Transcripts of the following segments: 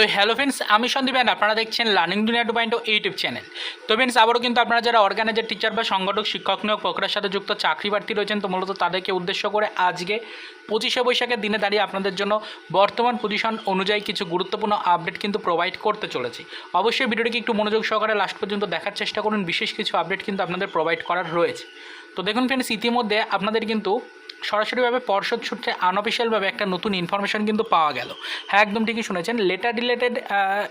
তো hello friends আমি Sandeep and আপনারা দেখছেন learning Duniya two point YouTube channel তো ফ্রেন্ডস আবারও কিন্তু আপনারা যারা অর্গানাইজার টিচার বা সংগঠক, শিক্ষক নিয়োগ প্রক্রিয়ার সাথে যুক্ত চাকরি প্রার্থী রয়েছেন, তো মূলত তাদেরকে উদ্দেশ্য করে আজকে পঁচিশে বৈশাখের দিনে দাঁড়িয়ে আপনাদের জন্য বর্তমান পজিশন অনুযায়ী কিছু গুরুত্বপূর্ণ আপডেট কিন্তু প্রোভাইড করতে চলেছি। অবশ্যই ভিডিওটিকে একটু মনোযোগ সহকারে লাস্ট পর্যন্ত দেখার চেষ্টা করুন, বিশেষ কিছু আপডেট কিন্তু আপনাদের প্রোভাইড করার রয়েছে। তো দেখুন ফ্রেন্ডস ইতিমধ্যে আপনাদের কিন্তু সরাসরিভাবে পর্ষদ সূত্রে আনঅফিসিয়ালভাবে একটা নতুন ইনফরমেশন কিন্তু পাওয়া গেল। হ্যাঁ একদম ঠিকই শুনেছেন। লেটার রিলেটেড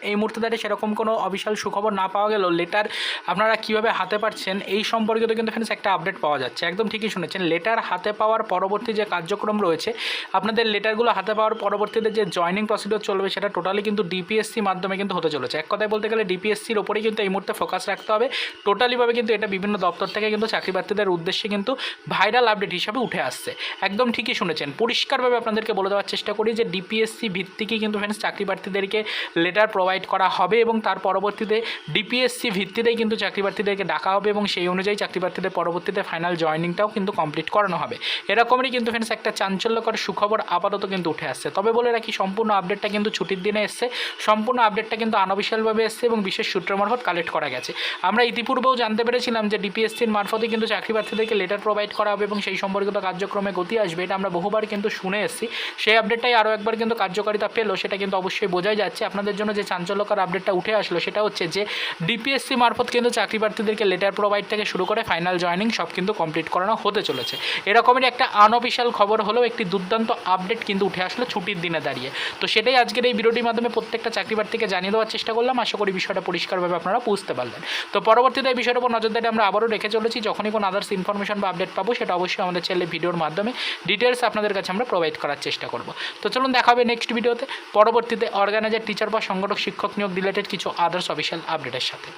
এই মুহূর্তে দাঁড়িয়ে সেরকম কোনো অফিসিয়াল সুখবর না পাওয়া গেলেও লেটার আপনারা কীভাবে হাতে পাচ্ছেন, এই সম্পর্কিত কিন্তু ফ্রেন্ডস একটা আপডেট পাওয়া যাচ্ছে। একদম ঠিকই শুনেছেন। লেটার হাতে পাওয়ার পরবর্তী যে কার্যক্রম রয়েছে, আপনাদের লেটারগুলো হাতে পাওয়ার পরবর্তীতে যে জয়নিং প্রসিডিওর চলবে, সেটা টোটালি কিন্তু ডিপিএসসি মাধ্যমে কিন্তু হতে চলেছে। এক কথায় বলতে গেলে ডিপিএসসির ওপরেই কিন্তু এই মুহূর্তে ফোকাস রাখতে হবে। টোটালিভাবে কিন্তু এটা বিভিন্ন দপ্তর থেকে কিন্তু চাকরি প্রার্থীদের উদ্দেশ্যে কিন্তু ভাইরাল আপডেট হিসাবে উঠে আসছে। একদম ঠিকই শুনেছেন। পরিষ্কারভাবে আপনাদেরকে বলে দেওয়ার চেষ্টা করি যে ডিপিএসসি ভিত্তিকই কিন্তু ফ্রেন্ডস চাকরি প্রার্থীদেরকে লেটার প্রোভাইড করা হবে এবং তার পরবর্তীতে ডিপিএসসি ভিত্তিতেই কিন্তু চাকরি প্রার্থীদেরকে ডাকা হবে এবং সেই অনুযায়ী চাকরি প্রার্থীদের পরবর্তীতে ফাইনাল জয়নিংটাও কিন্তু কমপ্লিট করানো হবে। এরকমই কিন্তু ফ্রেন্ডস একটা চাঞ্চল্যকর সুখবর আপাতত কিন্তু উঠে আসছে। তবে বলে রাখি, সম্পূর্ণ আপডেটটা কিন্তু ছুটির দিনে এসছে। সম্পূর্ণ আপডেটটা কিন্তু আনবিশালভাবে এসছে এবং বিশেষ সূত্র মারফত কালেক্ট করা গেছে। আমরা ইতিপূর্বেও জানতে পেরেছিলাম যে ডিপিএসসির মারফতে কিন্তু চাকরি প্রার্থীদেরকে লেটার প্রোভাইড করা হবে এবং সেই সম্পর্কিত কার্যক্রমে গতি আসবে, এটা আমরা বহুবার কিন্তু শুনে এসেছি। সেই আপডেটটাই আরও একবার কিন্তু কার্যকারিতা পেল, সেটা কিন্তু অবশ্যই বোঝাই যাচ্ছে। আপনাদের জন্য যে চাঞ্চল্যকর আপডেটটা উঠে আসলো, সেটা হচ্ছে যে ডিপিএসসি মারফত কিন্তু চাকরি প্রার্থীদেরকে লেটার প্রোভাইড থেকে শুরু করে ফাইনাল জয়নিং সব কিন্তু কমপ্লিট করানো হতে চলেছে। এরকমের একটা আনঅফিসিয়াল খবর হলেও একটি দুর্দান্ত আপডেট কিন্তু উঠে আসলো ছুটির দিনে দাঁড়িয়ে। তো সেটাই আজকের এই ভিডিওটির মাধ্যমে প্রত্যেকটা চাকরি প্রার্থীকে জানিয়ে দেওয়ার চেষ্টা করলাম। আশা করি বিষয়টা পরিষ্কারভাবে আপনারা বুঝতে পারলেন। তো পরবর্তীতে এই বিষয়ের উপর নজরদারি আমরা আবারও রেখে চলেছি। যখনই কোনো আদার্স ইনফরমেশন বা আপডেট পাবো, সেটা অবশ্যই আমাদের চ্যানেলে ভিডিওর মাধ্যমে ডিটেলস আপনাদের কাছে আমরা প্রোভাইড করার চেষ্টা করব। তো চলুন দেখা হবে নেক্সট ভিডিওতে পরবর্তীতে অর্গানাইজার টিচার বা সংগঠক, শিক্ষক নিয়োগ রিলেটেড কিছু আদার্স অফিসিয়াল আপডেটের সাথে।